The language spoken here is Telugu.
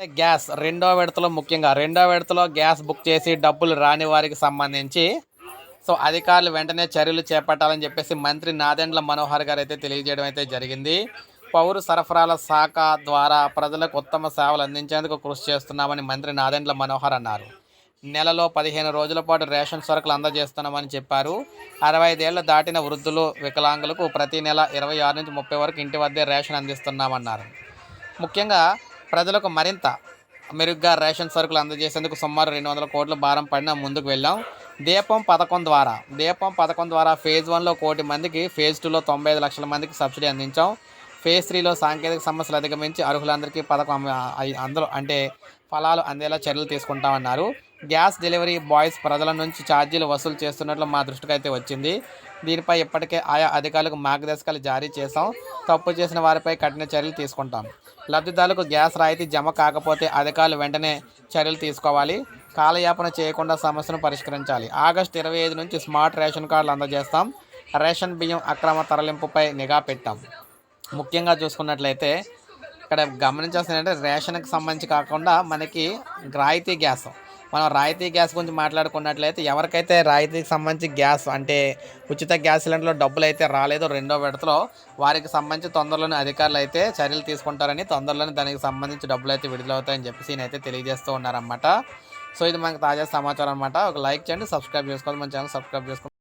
గ్యాస్ రెండో విడతలో ముఖ్యంగా రెండో విడతలో గ్యాస్ బుక్ చేసి డబ్బులు రాని వారికి సంబంధించి. సో అధికారులు వెంటనే చర్యలు చేపట్టాలని చెప్పేసి మంత్రి నాదెండ్ల మనోహర్ గారు అయితే తెలియజేయడం అయితే జరిగింది. పౌర సరఫరాల శాఖ ద్వారా ప్రజలకు ఉత్తమ సేవలు అందించేందుకు కృషి చేస్తున్నామని మంత్రి నాదెండ్ల మనోహర్ అన్నారు. నెలలో పదిహేను రోజుల పాటు రేషన్ సరుకులు అందజేస్తున్నామని చెప్పారు. అరవై ఐదేళ్ళు దాటిన వృద్ధులు వికలాంగులకు ప్రతి నెల ఇరవై ఆరు నుంచి ముప్పై వరకు ఇంటి వద్దే రేషన్ అందిస్తున్నామన్నారు. ముఖ్యంగా ప్రజలకు మరింత మెరుగ్గా రేషన్ సరుకులు అందజేసేందుకు సుమారు రెండు వందల కోట్ల భారం పడిన ముందుకు వెళ్ళాం. దీపం పథకం ద్వారా దీపం పథకం ద్వారా ఫేజ్ వన్లో కోటి మందికి ఫేజ్ టూలో తొంభై ఐదు లక్షల మందికి సబ్సిడీ అందించాం. ఫేజ్ త్రీలో సాంకేతిక సమస్యలు అధిగమించి అర్హులందరికీ పథకం అమ- అందులో అంటే ఫలాలు అందేలా చర్యలు తీసుకుంటామన్నారు. గ్యాస్ డెలివరీ బాయ్స్ ప్రజల నుంచి ఛార్జీలు వసూలు చేస్తున్నట్లు మా దృష్టికి అయితే వచ్చింది. దీనిపై ఇప్పటికే ఆయా అధికారులకు మార్గదర్శకాలు జారీ చేశాం. తప్పు చేసిన వారిపై కఠిన చర్యలు తీసుకుంటాం. లబ్ధిదారులకు గ్యాస్ రాయితీ జమ కాకపోతే అధికారులు వెంటనే చర్యలు తీసుకోవాలి. కాలయాపన చేయకుండా సమస్యను పరిష్కరించాలి. ఆగస్టు ఇరవై ఐదు నుంచి స్మార్ట్ రేషన్ కార్డులు అందజేస్తాం. రేషన్ బియ్యం అక్రమ తరలింపుపై నిఘా పెట్టాం. ముఖ్యంగా చూసుకున్నట్లయితే ఇక్కడ గమనించాల్సిందంటే రేషన్కి సంబంధించి కాకుండా మనకి రాయితీ గ్యాస్. మనం రాయితీ గ్యాస్ గురించి మాట్లాడుకున్నట్లయితే ఎవరికైతే రాయితీకి సంబంధించి గ్యాస్ అంటే ఉచిత గ్యాస్ సిలిండర్లో డబ్బులు అయితే రాలేదో రెండో విడతలో వారికి సంబంధించి తొందరలోనే అధికారులు అయితే చర్యలు తీసుకుంటారని తొందరలోనే దానికి సంబంధించి డబ్బులు అయితే విడుదలవుతాయని చెప్పేసి నేనైతే తెలియజేస్తూ ఉన్నారన్నమాట. సో ఇది మనకు తాజా సమాచారం అనమాట ఒక లైక్ చేయండి సబ్స్క్రైబ్ చేసుకోవాలి. మన ఛానల్ సబ్స్క్రైబ్ చేసుకోండి